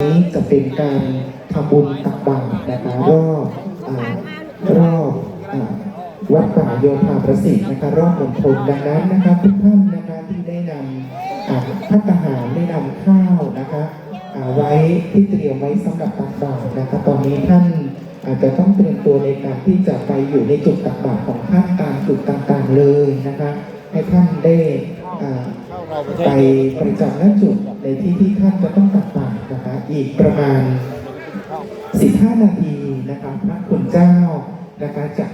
นี้จะเป็นการทำบุญตักบาตรนะคะรอบอ่ารอบอ่าวัดป่าโยธาประสิทธิ์นะคะรอบมณฑลดังนั้นนะคะทุกท่านนะคะที่ได้นำอ่าพัฒหารได้นำข้าวนะคะอ่าไว้ที่เตรียมไว้สำหรับตักบาตรนะคะตอนนี้ท่านอาจจะต้องเตรียมตัวในการที่จะไปอยู่ในจุดตักบาตรของท่านตามจุดต่างๆเลยนะคะให้ท่านได้อ่า ไปประจำหน้าจุดในที่ที่ท่านจะต้องตักบาตรนะคะอีกประมาณ 15 นาทีนะคะพระคุณเจ้านะคะจะ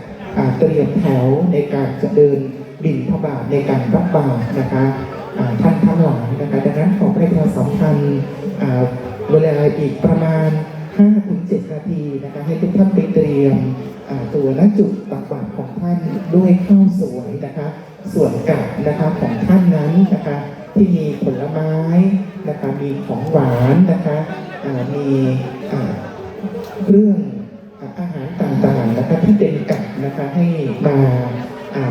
เตรียมแถวในการจะเดินบินพระบาทในการรับบาตรนะคะอ่าท่านทั้งหลายนะคะดังนั้นขอประชาสัมพันธ์อ่าเวลาอีกประมาณ5-7นาทีนะคะให้ทุกท่านไปเตรียมตัวณจุดตักบาตรของท่านด้วยข้าวสวยนะคะ ส่วนกับนะคะของท่านนั้นนะคะที่มีผลไม้นะคะมีของหวานนะคะมีเครื่องอาหารต่างๆนะคะที่เป็นกับนะคะให้มา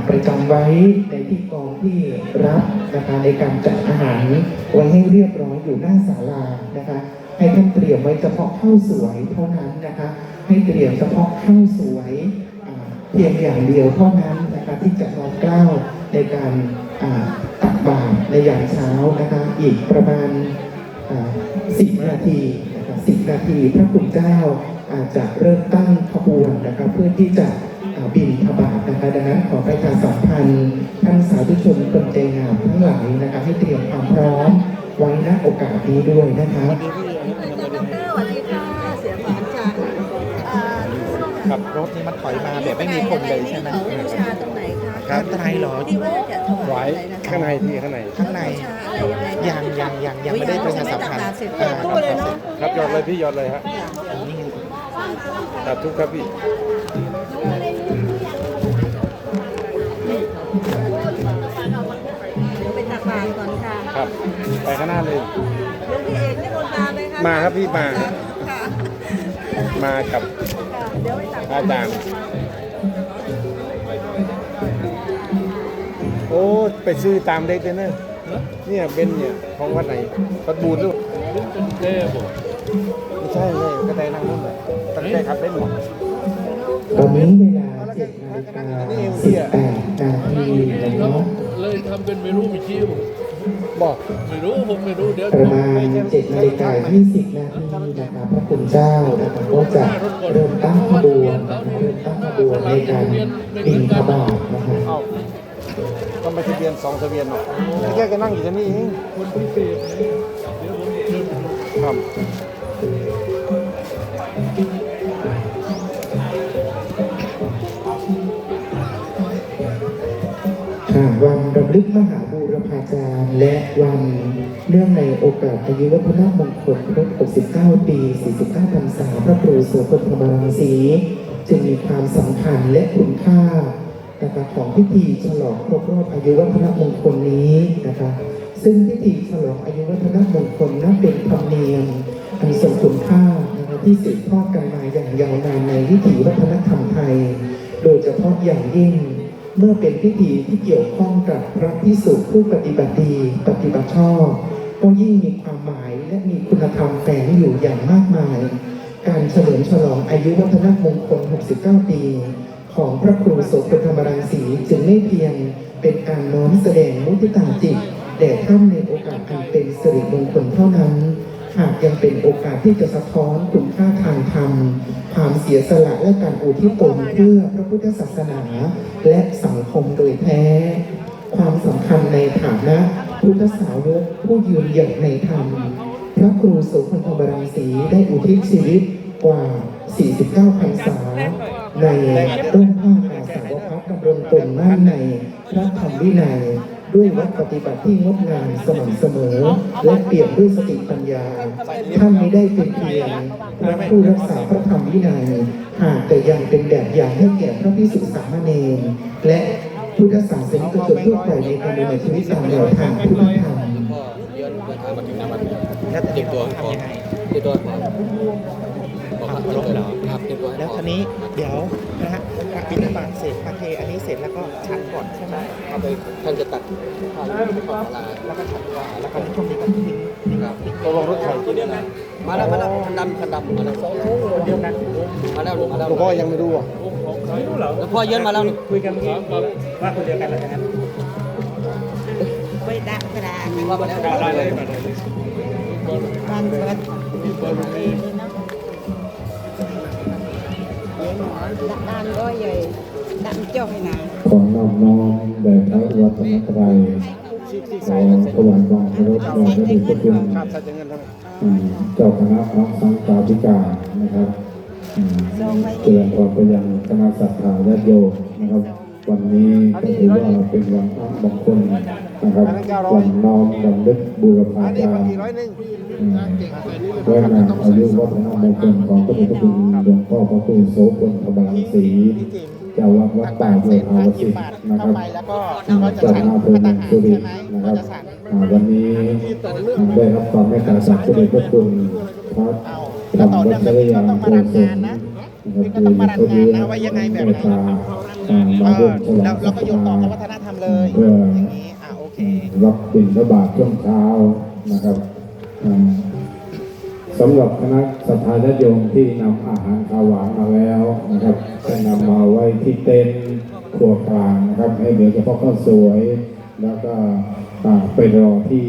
ประจำไว้ในที่กองที่รับนะคะในการจัดอาหารไว้ให้เรียบร้อยอยู่หน้าศาลานะคะให้ท่านเตรียมไว้เฉพาะข้าวสวยเท่านั้นนะคะให้เตรียมเฉพาะข้าวสวยเพียงอย่างเดียวเท่านั้นนะคะที่จะน้อเกล้า ในการอ่าตักบาตรในอย่างเช้านะคะอีกประมาณสิบนาทีนะคะสิบนาทีพระคุณเจ้าอาจจะเริ่มตั้งขบวนนะคะเพื่อที่จะอ่าบินทบาทนะคะดังนั้นขอประชาสัมพันธ์ท่านสาธุชนคนใจงามทั้งหลายนะคะให้เตรียมความพร้อมไว้ณโอกาสนี้ด้วยนะคะอาจารย์ดอกเตอรสวัสดีค่ะเสียงหวานจากอ่าขับรถนี่มันถอยมาแบบไม่มีคนเลยใช่ไหม ที่เขาบูชาตรงไหนคะครับไตรเหรอ ที่ว่าจะถวาไว้ยอะไรนะคะข้างในที่ข้างใน ข้างในบูชาอะไรยังไงยังยังยังยังไม่ได้ประชาสัมพันธ์เสร็จอ่าตู้เลยเนาะครับยอดเลยพี่ยอดเลยฮะนี่ไงสาธุครับพี่ เดี๋ยวไปตักบาตรก่อนค่ะครับ ไปข้างหน้าเลย หลวงพี่เอกนี่คนตามไหมคะมาครับพี่มา ค่ะมากับค่ะเดี๋ยวไปตักบาอาตรจารย์ อ้ไปซื้อตามเด็กเลยเนอะเนี่ยเป็นเนี่ยของวัดไหนวัดบูนลูกเต้บไม่ใช่เลยกระแตนั่งนู่นเลยตั้งใจขับได้หมดตอนนี้เวลา7นาฬิกา18นาทีแล้วเนาะเลยทำเป็นไม่รู้ไม่ชี้ผมบอกไม่รู้ผมไม่รู้เดี๋ยวประมาณ7นาฬิกา20นาทีนะคะพระคุณเจ้านะคะก็จะเริ่มตั้งขบวนนะคะเริ่มตั้งขบวนในการบินทบาทนะคะเอ้า ต้องไปทะเบียนสองทะเบียนหรอกแค่แกนั่งอยู่ที่นี่เองคนพิเศษนะเดี๋ยวผมเดินครับค่ะวันรำลึกมหาบูรพาจารย์และวันเนื่องในโอกาสอายุวัฒนมงคลครบ 69 ปี 49พรรษาพระครูโสพลธรรมรังสี จึงมีความสำคัญและคุณค่า นะคะของพิธีฉลองครบรอบอายุวัฒนมงคลนี้นะคะซึ่งพิธีฉลองอายุวัฒนมงคลนั้นเป็นธรรมเนียมอันทรงคุณค่านะคะที่สืบทอดกันมาอย่างยาวนานในวิถีวัฒนธรรมไทย โดยเฉพาะอย่างยิ่งเมื่อเป็นพิธีที่เกี่ยวข้องกับพระพิสุผู้ปฏิบัติดีปฏิบัติชอบก็ยิ่งมีความหมายและมีคุณธรรมแฝงอยู่อย่างมากมาย การเฉลิมฉลองอายุวัฒนมงคล 69 ปี ของพระครูโสพลธรรมรังสีจึงไม่เพียงเป็นการน้อมแสดงมุทิตาจิตแด่ท่านในโอกาสอันเป็นสิริมงคลเท่านั้นหากยังเป็นโอกาสที่จะสะท้อนคุณค่าทางธรรม ความเสียสละและการอุทิศตนเพื่อพระพุทธศาสนาและสังคมโดยแท้ ความสำคัญในฐานะพุทธสาวกผู้ยืนหยัดในธรรม พระครูโสพลธรรมรังสีได้อุทิศชีวิต กว่า 49พรรษา ในร่มผ้าอาสาวพักดำรงตนมั่นในพระธรรมวินัยด้วยวัดปฏิบัติที่งดงามสม่ำเสมอ และเปี่ยมด้วยสติปัญญา ท่านไม่ได้เป็นเพียงพระผู้รักษาพระธรรมวินัยหากแต่ยังเป็นแบบอย่างให้แก่พระพิสุสามเณรและพุทธศาสนิกชนทั่วไปในการดำเนินชีวิตตามแนวทางพุทธธรรมแล้วเด็กตัวทำยังไงเรียบร้อย ครับทำครบเหรอครับเรียบร้อยแล้วทีนี้เดี๋ยวนะฮะบิณฑบาตเสร็จพระเทอันนี้เสร็จแล้วก็ฉันก่อนใช่ไหมเอาไปท่านจะตัดผ่านขอบลาแล้วก็ฉันก่อนแล้วก็ช่วงนี้ก็ทิ้งทิ้งทิ้งตกลงรถใครที่เนี่ยนะมาแล้วมาแล้วคันดำคันดำมาแล้วเดียวกันมาแล้วมาแล้วหลวงพ่อยังไม่ดูอะแล้วพ่อเยินมาแล้วนี่คุยกันครับว่าคนเดียวกันแล้วกันไปดักกระดาษว่ามาแล้วได้เลยมาได้เลยบ้านเบิด ลี้ยงหมาดักด้านก็ใหญ่ดักเจ้าให้นาขอน้อมน้อมแด่พระรัตนตรัยขอยมันเสร็จถวายบางพระรถแด่พระเดชพระคุณครับใส่เงินเท่าไหร่อืมเจ้าคณะพระสังฆาธิการนะครับเตือนพรไปยังคณะศรัทธาญาติโยมนะครับ วันนี้ถือว่าเป็นวันมงคลนะครับวันน้อมรำลึกบูรพาจาพันรกี่ร้อยนึ่งอืมเพื่อนำอายุวัฒนมงคลของพระเดชพระคุณหลวงพ่อพระครูโสพลธรรมรังสีพี่จิมเจ้าวัดวัดป่าเสร็จธาห้าวสิสินะครับไปแล้วก็อ่าก็จะเจ้าฉันหน้าเพื่ฒอนนาสุรินะครับวันนี้ได้รับความเมตตาจากพระเดชพระคุณพระเอาธรแล้วรมต่อวัเนื่องชแบบรนี้ก็ยานต้องมาโกรำศงาลนนะนะครับนี่ก็ต้องมารำงานนะว่ายังไงแบบไหน ตตาอ่าเอมาร่วอมฉลอแล้วงเราก็โยงต่อกับวัฒนธรรมเลยเพื่ออย่างนี้อะโอเค รับบิณฑบาตช่วงเช้านะครับอ่าสำหรับคณะสัทธาญาติโยมที่นำอาหารข้าวหวานมาแล้วนะครับจะนำมาไว้ที่เต็นท์ครัวกลางนะครับ ให้เหลือเฉพาะข้าวสวย แล้วก็อ่าไปรอที่